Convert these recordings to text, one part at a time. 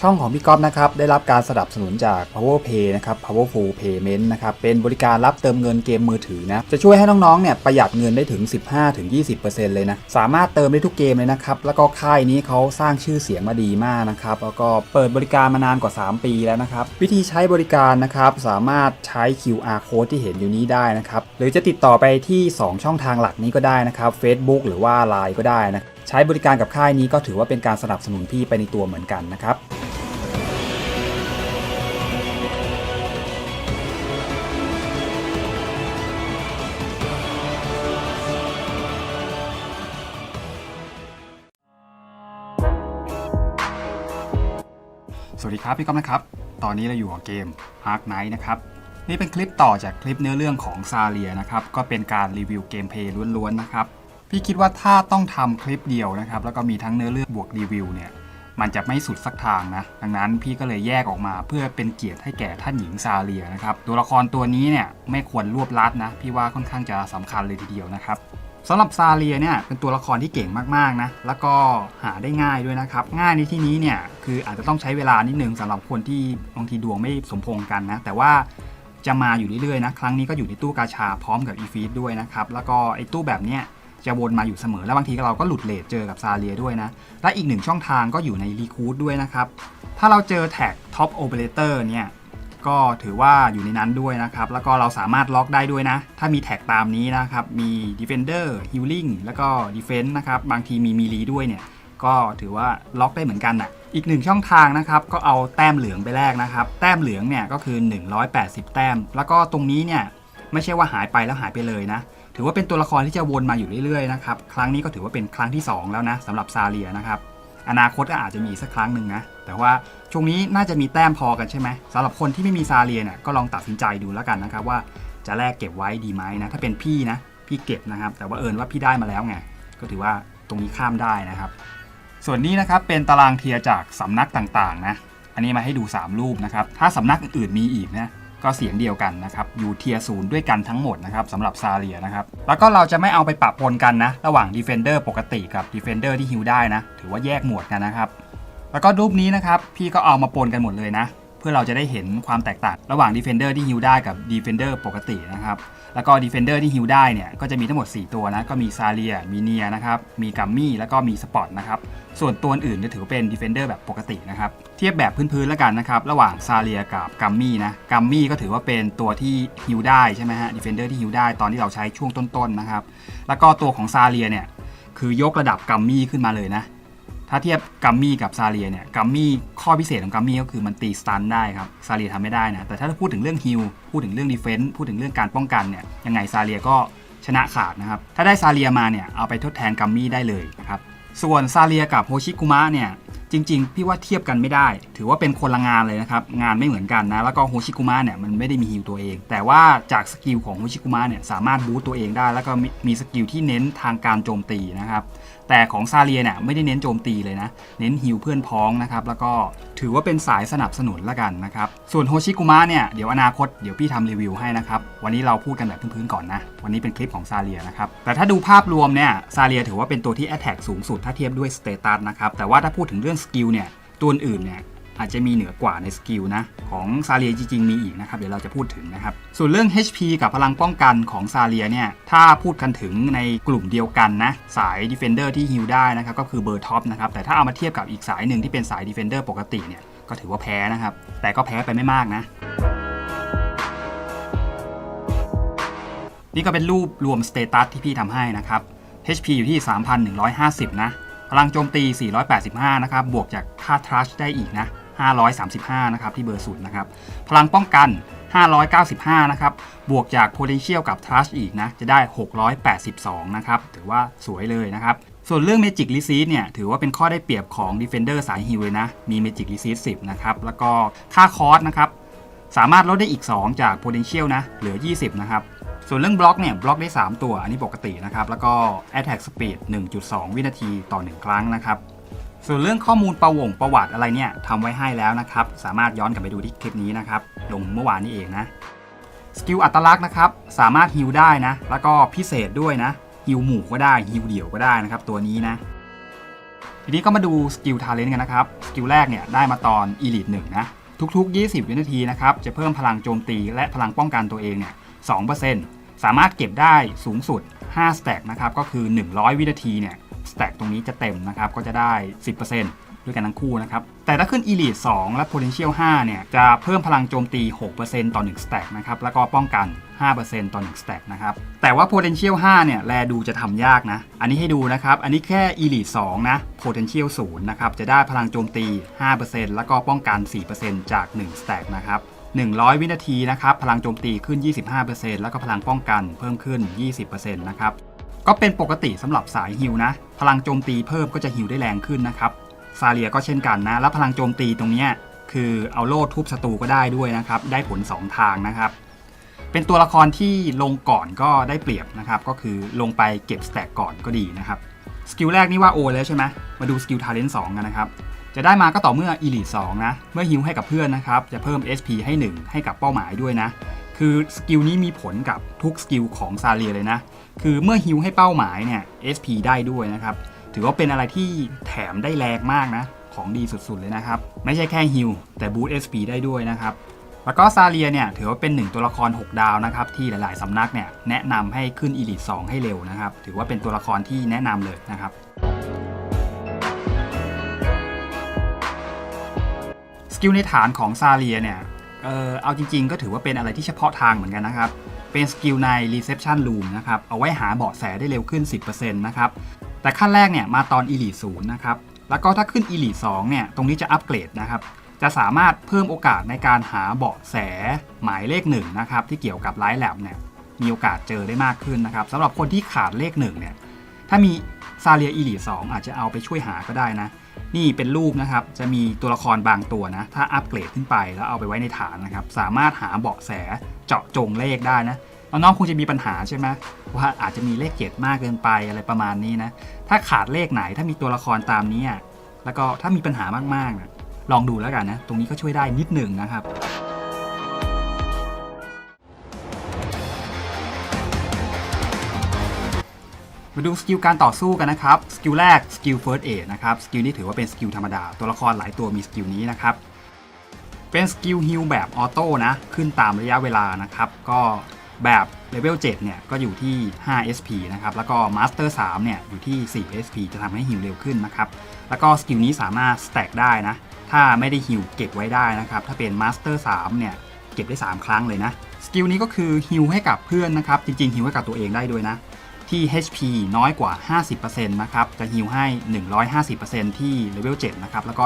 ช่องของพี่ก๊อฟนะครับได้รับการสนับสนุนจาก Power Pay นะครับ Powerful Payment นะครับเป็นบริการรับเติมเงินเกมมือถือนะจะช่วยให้น้องๆเนี่ยประหยัดเงินได้ถึง 15-20%เลยนะสามารถเติมได้ทุกเกมเลยนะครับแล้วก็ค่ายนี้เขาสร้างชื่อเสียงมาดีมากนะครับแล้วก็เปิดบริการมานานกว่า 3 ปีแล้วนะครับวิธีใช้บริการนะครับสามารถใช้ QR code ที่เห็นอยู่นี้ได้นะครับหรือจะติดต่อไปที่ 2 ช่องทางหลักนี้ก็ได้นะครับ Facebook หรือว่า Line ก็ได้นะ ใช้บริการกับค่ายนี้ก็ถือว่าเป็นการสนับสนุนพี่ไปในตัวเหมือนกันนะครับสวัสดีครับพี่ก๊อฟนะครับ ตอนนี้เราอยู่กับเกม Ark Knight นะครับ นี่เป็นคลิปต่อจากคลิปเนื้อเรื่องของซาเลียนะครับ ก็เป็นการรีวิวเกมเพลย์ล้วนๆนะครับ พี่คิดว่าถ้าต้องทำคลิปเดียวนะครับ แล้วก็มีทั้งเนื้อเรื่องบวกรีวิวเนี่ย มันจะไม่สุดสักทางนะ ดังนั้นพี่ก็เลยแยกออกมาเพื่อเป็นเกียรติให้แก่ท่านหญิงซาเลียนะครับ ตัวละครตัวนี้เนี่ยไม่ควรรวบลัดนะ พี่ว่าค่อนข้างจะสำคัญเลยทีเดียวนะครับสำหรับซาเลียเนี่ยเป็นตัวละครที่เก่งมากๆนะแล้วก็หาได้ง่ายด้วยนะครับ ง่ายในที่นี้เนี่ยคืออาจจะต้องใช้เวลานิดนึงสำหรับคนที่บางทีดวงไม่สมพงกันนะ แต่ว่าจะมาอยู่เรื่อยๆนะ ครั้งนี้ก็อยู่ในตู้กาชาพร้อมกับอีฟีดด้วยนะครับ แล้วก็ไอ้ตู้แบบเนี้ย จะวนมาอยู่เสมอ แล้วบางทีเราก็หลุดเลทเจอกับซาเลียด้วยนะ และอีกหนึ่งช่องทางก็อยู่ในรีคูดด้วยนะครับ ถ้าเราเจอแท็กท็อปโอเปอเรเตอร์เนี่ยก็ถือว่าอยู่ในนั้นด้วยนะครับ แล้วก็เราสามารถล็อกได้ด้วยนะ ถ้ามีแท็กตามนี้นะครับ มี Defender Healing แล้วก็ Defense นะครับ บางทีมีมีลีด้วยเนี่ย ก็ถือว่าล็อกได้เหมือนกันอะอีกหนึ่งช่องทางนะครับ ก็เอาแต้มเหลืองไปแลกนะครับ แต้มเหลืองเนี่ยก็คือ 180 แต้ม แล้วก็ตรงนี้เนี่ยไม่ใช่ว่าหายไปแล้วหายไปเลยนะ ถือว่าเป็นตัวละครที่จะวนมาอยู่เรื่อยๆนะครับครั้งนี้ก็ถือว่าเป็นครั้งที่สองแล้วนะสำหรับซาเลียนะครับอนาคตก็อาจจะมีอีกสักครั้งหนึ่งนะแต่ว่าช่วงนี้น่าจะมีแต้มพอกันใช่ไหมสำหรับคนที่ไม่มีซาเลียเนี่ยก็ลองตัดสินใจดูแล้วกันนะครับว่าจะแลกเก็บไว้ดีไหมนะถ้าเป็นพี่นะพี่เก็บนะครับ แต่ว่าเอิญว่าพี่ได้มาแล้วไงก็ถือว่าตรงนี้ข้ามได้นะครับ ส่วนนี้นะครับเป็นตารางเทียจากสำนักต่างๆนะอันนี้มาให้ดู 3 รูปนะครับถ้าสำนักอื่นๆมีอีกนะ ก็เสียงเดียวกันนะครับอยู่เทียร์ศูนย์ด้วยกันทั้งหมดนะครับสำหรับซาเลียนะครับ แล้วก็เราจะไม่เอาไปปะปนกันนะ ระหว่าง Defender ปกติกับ Defender ที่ฮิวได้นะ ถือว่าแยกหมวดกันนะครับ แล้วก็รูปนี้นะครับ พี่ก็เอามาปนกันหมดเลยนะ พื่อเราจะได้เห็นความแตกต่างระหว่าง Defender ที่ฮิวได้กับ Defender ปกตินะครับแล้วก็ Defender ที่ฮิวได้เนี่ยก็จะมีทั้งหมด 4 ตัวนะก็มีซาเลียมีเนียนะครับมีกัมมี่แล้วก็มีสปอตนะครับส่วนตัวอื่นจะถือเป็น Defender แบบปกตินะครับเทียบแบบพื้นๆแล้วกันนะครับระหว่างซาเลียกับกัมมี่นะกัมมี่ก็ถือว่าเป็นตัวที่ฮิวได้ใช่ไหมฮะ Defender ที่ฮิวได้ตอนที่เราใช้ช่วงต้นๆนะครับแล้วก็ตัวของซาเลียเนี่ยคือยกระดับกัมมี่ขึ้นมาเลยนะ ถ้าเทียบกัมมี่กับซาเลียเนี่ยกัมมี่ข้อพิเศษของกัมมี่ก็คือมันตีสตันได้ครับซาเลียทำไม่ได้นะ แต่ถ้าพูดถึงเรื่องฮิลพูดถึงเรื่องดีเฟนส์พูดถึงเรื่องการป้องกันเนี่ยยังไงซาเลียก็ชนะขาดนะครับ ถ้าได้ซาเลียมาเนี่ยเอาไปทดแทนกัมมี่ได้เลยนะครับส่วนซาเลียกับโฮชิคุมะเนี่ยจริงๆ พี่ว่าเทียบกันไม่ได้ ถือว่าเป็นคนละงานเลยนะครับ งานไม่เหมือนกันนะ แล้วก็โฮชิคุมะเนี่ยมันไม่ได้มีฮิลตัวเอง แต่ว่าจากสกิลของโฮชิคุมะเนี่ยสามารถบูตตัวเองได้ แล้วก็มีสกิลที่เน้นทางการโจมตีนะครับ แต่ของซาเลียเนี่ยไม่ได้เน้นโจมตีเลยนะ เน้นฮิวเพื่อนพ้องนะครับ แล้วก็ถือว่าเป็นสายสนับสนุนละกันนะครับ ส่วนโฮชิกุมะเนี่ย เดี๋ยวอนาคตเดี๋ยวพี่ทำรีวิวให้นะครับ วันนี้เราพูดกันแบบพื้นๆก่อนนะ วันนี้เป็นคลิปของซาเลียนะครับ แต่ถ้าดูภาพรวมเนี่ย ซาเลียถือว่าเป็นตัวที่แอตแทกสูงสุดถ้าเทียบด้วยสเตตัสนะครับ แต่ว่าถ้าพูดถึงเรื่องสกิลเนี่ย ตัวอื่นเนี่ย อาจจะมีเหนือกว่าในสกิลนะของซาเลียจริงๆ มีอีกนะครับเดี๋ยวเราจะพูดถึงนะครับ ส่วนเรื่อง HP กับพลังป้องกันของซาเลียเนี่ยถ้าพูดกันถึงในกลุ่มเดียวกันนะสาย Defender ที่ฮิลได้นะครับก็คือเบอร์ท็อปนะครับแต่ถ้าเอามาเทียบกับอีกสายหนึ่งที่เป็นสาย Defender ปกติเนี่ยก็ถือว่าแพ้นะครับ แต่ก็แพ้ไปไม่มากนะ นี่ก็เป็นรูปรวมสเตตัสที่พี่ทำให้นะครับ HP อยู่ที่ 3,150 นะ พลังโจมตี 485 นะครับ บวกจากค่าทรัชได้อีกนะ 535 นะครับที่เบอร์ศูนย์นะครับ พลังป้องกัน 595 นะครับ บวกจาก potential กับ trust อีกนะ จะได้ 682 นะครับ ถือว่าสวยเลยนะครับ ส่วนเรื่อง Magic Resist เนี่ย ถือว่าเป็นข้อได้เปรียบของ Defender สายฮิลเลยนะ มี Magic Resist 10 นะครับ แล้วก็ค่าคอสนะครับ สามารถลดได้อีก 2 จาก potential นะ เหลือ 20 นะครับส่วนเรื่องบล็อกเนี่ยบล็อกได้ 3 ตัวอันนี้ปกตินะครับ แล้วก็ attack speed 1.2 วินาทีต่อ 1 ครั้งนะครับ ส่วนเรื่องข้อมูลประวงประวัติอะไรเนี่ยทำไว้ให้แล้วนะครับ สามารถย้อนกลับไปดูที่คลิปนี้นะครับ ลงเมื่อวานนี้เองนะ สกิลอัตลักษณ์นะครับ สามารถฮิลได้นะ แล้วก็พิเศษด้วยนะฮิลหมู่ก็ได้ฮิลเดี่ยวก็ได้นะครับ ตัวนี้นะ ทีนี้ก็มาดูสกิลทาเลนต์กันนะครับ สกิลแรกเนี่ยได้มาตอน Elite 1นะ ทุก ๆ 20 วินาทีนะครับ จะเพิ่มพลังโจมตีและพลังป้องกันตัวเองเนี่ย2%สามารถเก็บได้สูงสุด5สแต็กนะครับ ก็คือ 100 วินาทีเนี่ย สแต็กตรงนี้จะเต็มนะครับ ก็จะได้ 10%ด้วยกันทั้งคู่นะครับ แต่ถ้าขึ้น Elite 2 และ Potential 5 เนี่ย จะเพิ่มพลังโจมตี 6%ต่อ1สแต็กนะครับ แล้วก็ป้องกัน 5%ต่อ1สแต็กนะครับ แต่ว่า Potential 5 เนี่ย แลดูจะทำยากนะ อันนี้ให้ดูนะครับ อันนี้แค่ Elite 2 นะ Potential 0 นะครับ จะได้พลังโจมตี 5%แล้วก็ป้องกัน 4%จาก1สแต็กนะครับ 100 วินาทีนะครับ พลังโจมตีขึ้น 25%แล้วก็พลังป้องกันเพิ่มขึ้น 20%นะครับ ก็เป็นปกติสำหรับสายฮิวนะ พลังโจมตีเพิ่มก็จะฮิวได้แรงขึ้นนะครับซาเลียก็เช่นกันนะ แล้วพลังโจมตีตรงนี้คือเอาโล่ทุบศัตรูก็ได้ด้วยนะครับ ได้ผล 2 ทางนะครับ เป็นตัวละครที่ลงก่อนก็ได้เปรียบนะครับ ก็คือลงไปเก็บสแต็กก่อนก็ดีนะครับ สกิลแรกนี่ว่าโอแล้วใช่ไหมมาดูสกิลทาเลนต์2กันนะครับ จะได้มาก็ต่อเมื่อ Elite 2นะ เมื่อฮิวให้กับเพื่อนนะครับ จะเพิ่ม SP ให้ 1 ให้กับเป้าหมายด้วยนะ คือสกิลนี้มีผลกับทุกสกิลของซาเลียเลยนะ คือเมื่อฮิวให้เป้าหมายเนี่ย SP ได้ด้วยนะครับ ถือว่าเป็นอะไรที่แถมได้แรงมากนะ ของดีสุดๆเลยนะครับ ไม่ใช่แค่ฮิวแต่บูต SP ได้ด้วยนะครับ แล้วก็ซาเลียเนี่ยถือว่าเป็นหนึ่งตัวละคร 6 ดาวนะครับที่หลายๆสำนักเนี่ยแนะนำให้ขึ้น Elite 2ให้เร็วนะครับ ถือว่าเป็นตัวละครที่แนะนำเลยนะครับสกิลในฐานของซาเลียเนี่ยเออเอาจริง ๆ ก็ถือว่าเป็นอะไรที่เฉพาะทางเหมือนกันนะครับ เป็นสกิลใน Reception Room นะครับ เอาไว้หาเบาะแสได้เร็วขึ้น 10%นะครับ แต่ขั้นแรกเนี่ยมาตอน Elite 0นะครับ แล้วก็ถ้าขึ้น Elite 2เนี่ย ตรงนี้จะอัปเกรดนะครับ จะสามารถเพิ่มโอกาสในการหาเบาะแสหมายเลข1นะครับที่เกี่ยวกับไลท์แลบเนี่ย มีโอกาสเจอได้มากขึ้นนะครับสำหรับคนที่ขาดเลข1เนี่ย ถ้ามีซาเลีย Elite 2อาจจะเอาไปช่วยหาก็ได้นะ นี่เป็นรูปนะครับ จะมีตัวละครบางตัวนะ ถ้าอัปเกรดขึ้นไปแล้วเอาไปไว้ในฐานนะครับ สามารถหาเบาะแสเจาะจงเลขได้นะน้องๆคงจะมีปัญหาใช่ไหมว่าอาจจะมีเลขเจ็ดมากเกินไปอะไรประมาณนี้นะ ถ้าขาดเลขไหนถ้ามีตัวละครตามนี้อะแล้วก็ถ้ามีปัญหามากๆนะลองดูแล้วกันนะ ตรงนี้ก็ช่วยได้นิดหนึ่งนะครับ มาดูสกิลการต่อสู้กันนะครับ สกิลแรกสกิล First Aid นะครับ สกิลนี้ถือว่าเป็นสกิลธรรมดา ตัวละครหลายตัวมีสกิลนี้นะครับ เป็นสกิลฮิลแบบออโต้นะ ขึ้นตามระยะเวลานะครับ ก็แบบเลเวล7เนี่ยก็อยู่ที่ 5 SP นะครับ แล้วก็มาสเตอร์3เนี่ยอยู่ที่ 4 SP จะทำให้ฮิลเร็วขึ้นนะครับ แล้วก็สกิลนี้สามารถสแต็กได้นะ ถ้าไม่ได้ฮิลเก็บไว้ได้นะครับ ถ้าเป็นมาสเตอร์3เนี่ยเก็บได้ 3 ครั้งเลยนะ สกิลนี้ก็คือฮิลให้กับเพื่อนนะครับ จริงๆฮิลให้กับตัวเองได้ด้วยนะ ที่ HP น้อยกว่า 50%นะครับ จะฮิลให้ 150%ที่เลเวล7นะครับ แล้วก็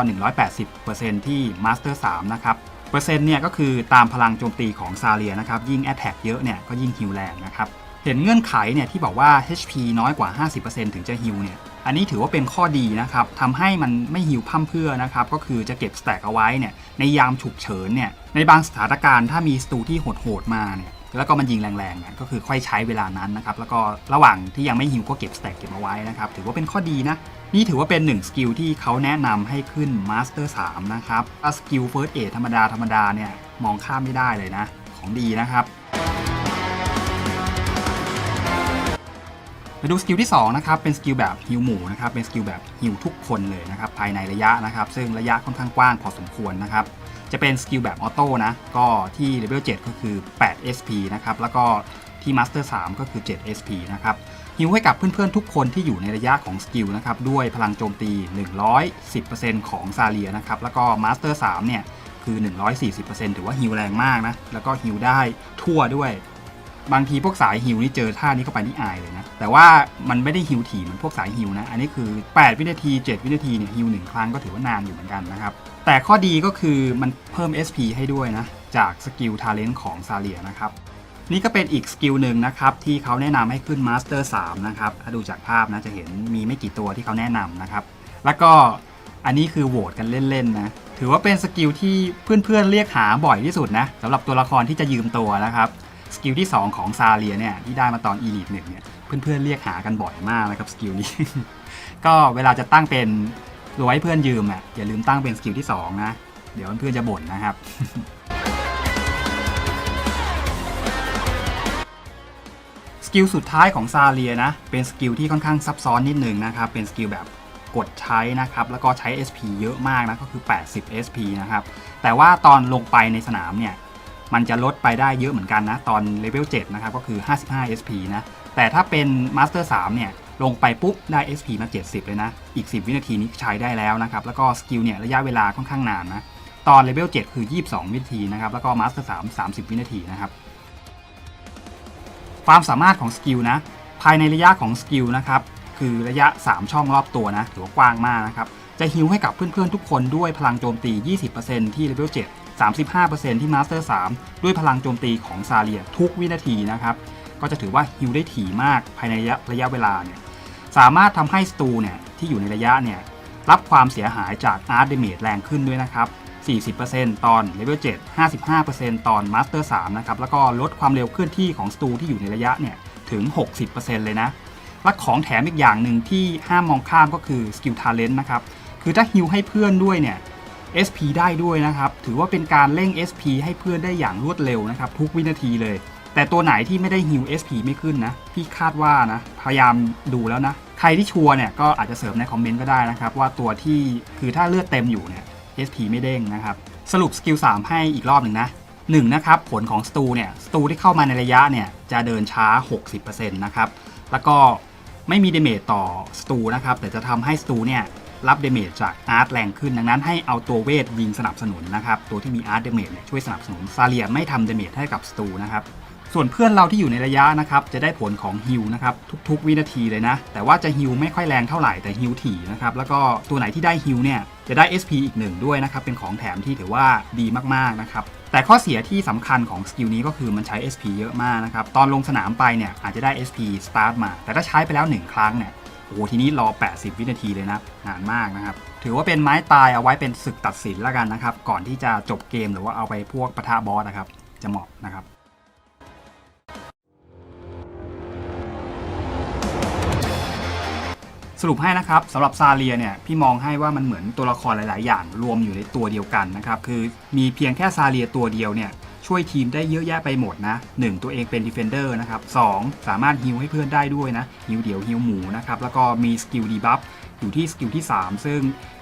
180%ที่ Master 3นะครับ เปอร์เซ็นต์เนี่ยก็คือตามพลังโจมตีของซาเลียนะครับ ยิ่ง Attack เยอะเนี่ยก็ยิ่งฮิลแรงนะครับ เห็นเงื่อนไขเนี่ยที่บอกว่า HP น้อยกว่า 50%ถึงจะฮิลเนี่ย อันนี้ถือว่าเป็นข้อดีนะครับทำให้มันไม่ฮิวพร่ำเพื่อนะครับ ก็คือจะเก็บสแต็กเอาไว้เนี่ย ในยามฉุกเฉินเนี่ย ในบางสถานการณ์ถ้ามีสตูที่โหดๆมาเนี่ย แล้วก็มันยิงแรงๆเนี่ยก็คือค่อยใช้เวลานั้นนะครับ แล้วก็ระหว่างที่ยังไม่ฮิวก็เก็บสแต็กเก็บเอาไว้นะครับ ถือว่าเป็นข้อดีนะ นี่ถือว่าเป็นหนึ่งสกิลที่เขาแนะนำให้ขึ้น Master 3นะครับถ้าสกิล First Aid ธรรมดาธรรมดาเนี่ยมองข้ามไม่ได้เลยนะ ของดีนะครับมาดูสกิลที่ 2 นะครับ เป็นสกิลแบบฮิวหมูนะครับ เป็นสกิลแบบฮิวทุกคนเลยนะครับ ภายในระยะนะครับ ซึ่งระยะค่อนข้างกว้างพอสมควรนะครับ จะเป็นสกิลแบบออโต้นะ ก็ที่เลเวล7ก็คือ 8 SP นะครับ แล้วก็ที่มาสเตอร์3ก็คือ 7 SP นะครับฮิวให้กับเพื่อนๆ ทุกคนที่อยู่ในระยะของสกิลนะครับ ด้วยพลังโจมตี 110%ของซาเลียนะครับ แล้วก็มาสเตอร์3เนี่ยคือ 140%ถือว่าฮิวแรงมากนะ แล้วก็ฮิวได้ทั่วด้วย บางทีพวกสายฮิวนี่เจอท่านี้เข้าไปนี่อายเลยนะ แต่ว่ามันไม่ได้ฮิวถี่เหมือนพวกสายฮิวนะ อันนี้คือ 8 วินาที 7 วินาทีเนี่ยฮิวหนึ่งครั้งก็ถือว่านานอยู่เหมือนกันนะครับ แต่ข้อดีก็คือมันเพิ่ม SP ให้ด้วยนะ จากสกิลทาเลนต์ของซาเลียนะครับนี่ก็เป็นอีกสกิลหนึ่งนะครับที่เขาแนะนำให้ขึ้นมาสเตอร์3นะครับถ้าดูจากภาพนะจะเห็นมีไม่กี่ตัวที่เขาแนะนำนะครับ แล้วก็อันนี้คือโหวตกันเล่นๆนะถือว่าเป็นสกิลที่เพื่อนๆเรียกหาบ่อยที่สุดนะสำหรับตัวละครที่จะยืมตัวนะครับ สกิลที่ 2 ของซาเลียเนี่ยที่ได้มาตอน Elite 1เนี่ยเพื่อนๆเรียกหากันบ่อยมากนะครับสกิลนี้ ก็เวลาจะตั้งเป็นรวยให้เพื่อนยืมอะอย่าลืมตั้งเป็นสกิลที่ 2 นะ เดี๋ยวเพื่อนๆจะบ่นนะครับ สกิลสุดท้ายของซาเลียนะ เป็นสกิลที่ค่อนข้างซับซ้อนนิดนึงนะครับ เป็นสกิลแบบกดใช้นะครับ แล้วก็ใช้ SP เยอะมากนะ ก็คือ 80 SP นะครับ แต่ว่าตอนลงไปในสนามเนี่ย มันจะลดไปได้เยอะเหมือนกันนะ ตอนเลเวล7นะครับก็คือ 55 SP นะ แต่ถ้าเป็น Master 3เนี่ยลงไปปุ๊บได้ SP มา 70 เลยนะ อีก 10 วินาทีนี้ใช้ได้แล้วนะครับ แล้วก็สกิลเนี่ยระยะเวลาค่อนข้างนานนะ ตอนเลเวล7คือ 22 วินาทีนะครับ แล้วก็ Master 3 30 วินาทีนะครับ ความสามารถของสกิลนะ ภายในระยะของสกิลนะครับ คือระยะ 3 ช่องรอบตัวนะถือว่ากว้างมากนะครับ จะฮิลให้กับเพื่อนๆทุกคนด้วยพลังโจมตี 20%ที่เลเวล7 35%ที่ Master 3ด้วยพลังโจมตีของซาเลียทุกวินาทีนะครับ ก็จะถือว่าฮิลได้ถี่มากภายในระยะระยะเวลาเนี่ยสามารถทำให้สตูเนี่ยที่อยู่ในระยะเนี่ยรับความเสียหายจากอาร์ตเดเมจแรงขึ้นด้วยนะครับ 40%ตอนเลเวล7 55%ตอนมาสเตอร์3นะครับ แล้วก็ลดความเร็วเคลื่อนที่ของสตูที่อยู่ในระยะเนี่ยถึง 60%เลยนะ และของแถมอีกอย่างหนึ่งที่ห้ามมองข้ามก็คือสกิลทาเลนต์นะครับ คือถ้าฮิลให้เพื่อนด้วยเนี่ย SP ได้ด้วยนะครับ ถือว่าเป็นการเร่ง SP ให้เพื่อนได้อย่างรวดเร็วนะครับ ทุกวินาทีเลย แต่ตัวไหนที่ไม่ได้ฮิล SP ไม่ขึ้นนะ พี่คาดว่านะ พยายามดูแล้วนะ ใครที่ชัวร์เนี่ยก็อาจจะเสริมในคอมเมนต์ก็ได้นะครับ ว่าตัวที่คือถ้าเลือดเต็มอยู่เนี่ย SP ไม่เด้งนะครับ สรุปสกิล3ให้อีกรอบหนึ่งนะ1นะครับผลของสตูเนี่ยสตูที่เข้ามาในระยะเนี่ยจะเดินช้า 60%นะครับแล้วก็ไม่มีเดเมจต่อสตูนะครับแต่จะทำให้สตูเนี่ย รับเดเมจจากอาร์ตแรงขึ้น ดังนั้นให้เอาตัวเวทยิงสนับสนุนนะครับ ตัวที่มีอาร์ตเดเมจช่วยสนับสนุนซาเลียไม่ทำเดเมจให้กับสตูนะครับ ส่วนเพื่อนเราที่อยู่ในระยะนะครับจะได้ผลของฮิลนะครับทุกๆ วินาทีเลยนะ แต่ว่าจะฮิลไม่ค่อยแรงเท่าไหร่แต่ฮิลถี่นะครับแล้วก็ตัวไหนที่ได้ฮิลเนี่ยจะได้ SP อีกหนึ่งด้วยนะครับเป็นของแถมที่ถือว่าดีมากๆนะครับแต่ข้อเสียที่สำคัญของสกิลนี้ก็คือมันใช้ SP เยอะมากนะครับ ตอนลงสนามไปเนี่ยอาจจะได้ SP start มา แต่ถ้าใช้ไปแล้ว 1 ครั้งเนี่ย โอ้โหทีนี้รอ 80 วินาทีเลยนะนานมากนะครับ ถือว่าเป็นไม้ตายเอาไว้เป็นศึกตัดสินแล้วกันนะครับ ก่อนที่จะจบเกมหรือว่าเอาไปพวกปะทะบอสนะครับ จะเหมาะนะครับสรุปให้นะครับสำหรับซาเลียเนี่ยพี่มองให้ว่ามันเหมือนตัวละครหลาย ๆ อย่างรวมอยู่ในตัวเดียวกันนะครับคือมีเพียงแค่ซาเลียตัวเดียวเนี่ย ช่วยทีมได้เยอะแยะไปหมดนะ 1 ตัวเองเป็นดีเฟนเดอร์นะครับ2สามารถฮิลให้เพื่อนได้ด้วยนะฮิลเดี่ยวฮิลหมูนะครับแล้วก็มีสกิลดีบัฟอยู่ที่สกิลที่ 3 ซึ่ง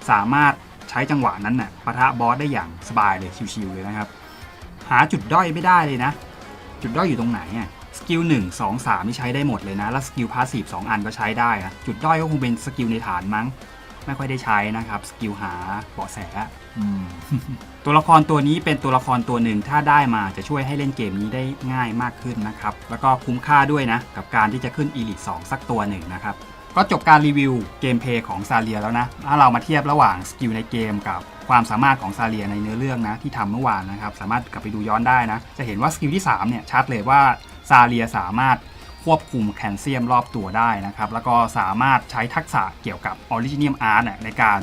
สามารถใช้จังหวะนั้นน่ะปะทะบอสได้อย่างสบายเลยชิวๆเลยนะครับ หาจุดด้อยไม่ได้เลยนะ จุดด้อยอยู่ตรงไหนอะสกิล1 2 3 นี่ใช้ได้หมดเลยนะ แล้วสกิลพาสซีฟ2อันก็ใช้ได้นะจุดด้อยก็คงเป็นสกิลในฐานมั้ง ไม่ค่อยได้ใช้นะครับสกิลหาเบาะแสอืมตัวละครตัวนี้เป็นตัวละครตัวหนึ่งถ้าได้มาจะช่วยให้เล่นเกมนี้ได้ง่ายมากขึ้นนะครับ แล้วก็คุ้มค่าด้วยนะ กับการที่จะขึ้น Elite 2 สักตัวหนึ่งนะครับ ก็จบการรีวิวเกมเพลย์ของซาเลียแล้วนะ ถ้าเรามาเทียบระหว่างสกิลในเกมกับความสามารถของซาเลียในเนื้อเรื่องนะที่ทำเมื่อวานนะครับ สามารถกลับไปดูย้อนได้นะ จะเห็นว่าสกิลที่3เนี่ยชัดเลยว่าซาเลียสามารถ ควบคุมแคลเซียมรอบตัวได้นะครับ แล้วก็สามารถใช้ทักษะเกี่ยวกับออริจิเนียมอาร์ตในการ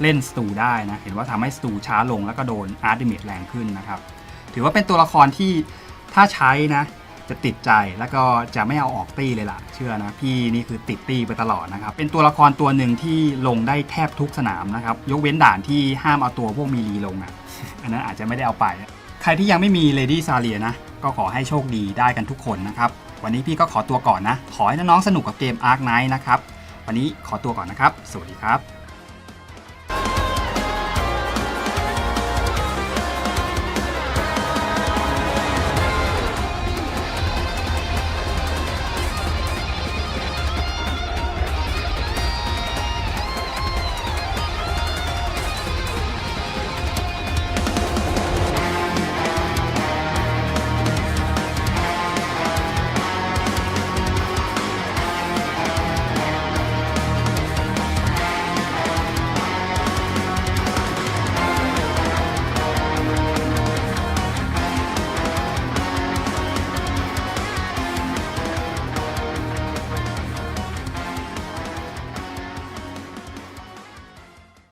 เล่นสตูได้นะ เห็นว่าทำให้สตูช้าลงแล้วก็โดนอาร์ตเดเมจแรงขึ้นนะครับ ถือว่าเป็นตัวละครที่ถ้าใช้นะ จะติดใจแล้วก็จะไม่เอาออกตี้เลยล่ะ เชื่อนะ พี่นี่คือติดตี้ไปตลอดนะครับ เป็นตัวละครตัวหนึ่งที่ลงได้แทบทุกสนามนะครับ ยกเว้นด่านที่ห้ามเอาตัวพวกมีรีลงอะ อันนั้นอาจจะไม่ได้เอาไป ใครที่ยังไม่มี Lady s a l i a นะ ก็ขอให้โชคดีได้กันทุกคนนะครับ วันนี้พี่ก็ขอตัวก่อนนะ ขอให้น้องๆสนุกกับเกม Ark Knight นะครับ วันนี้ขอตัวก่อนนะครับ สวัสดีครับ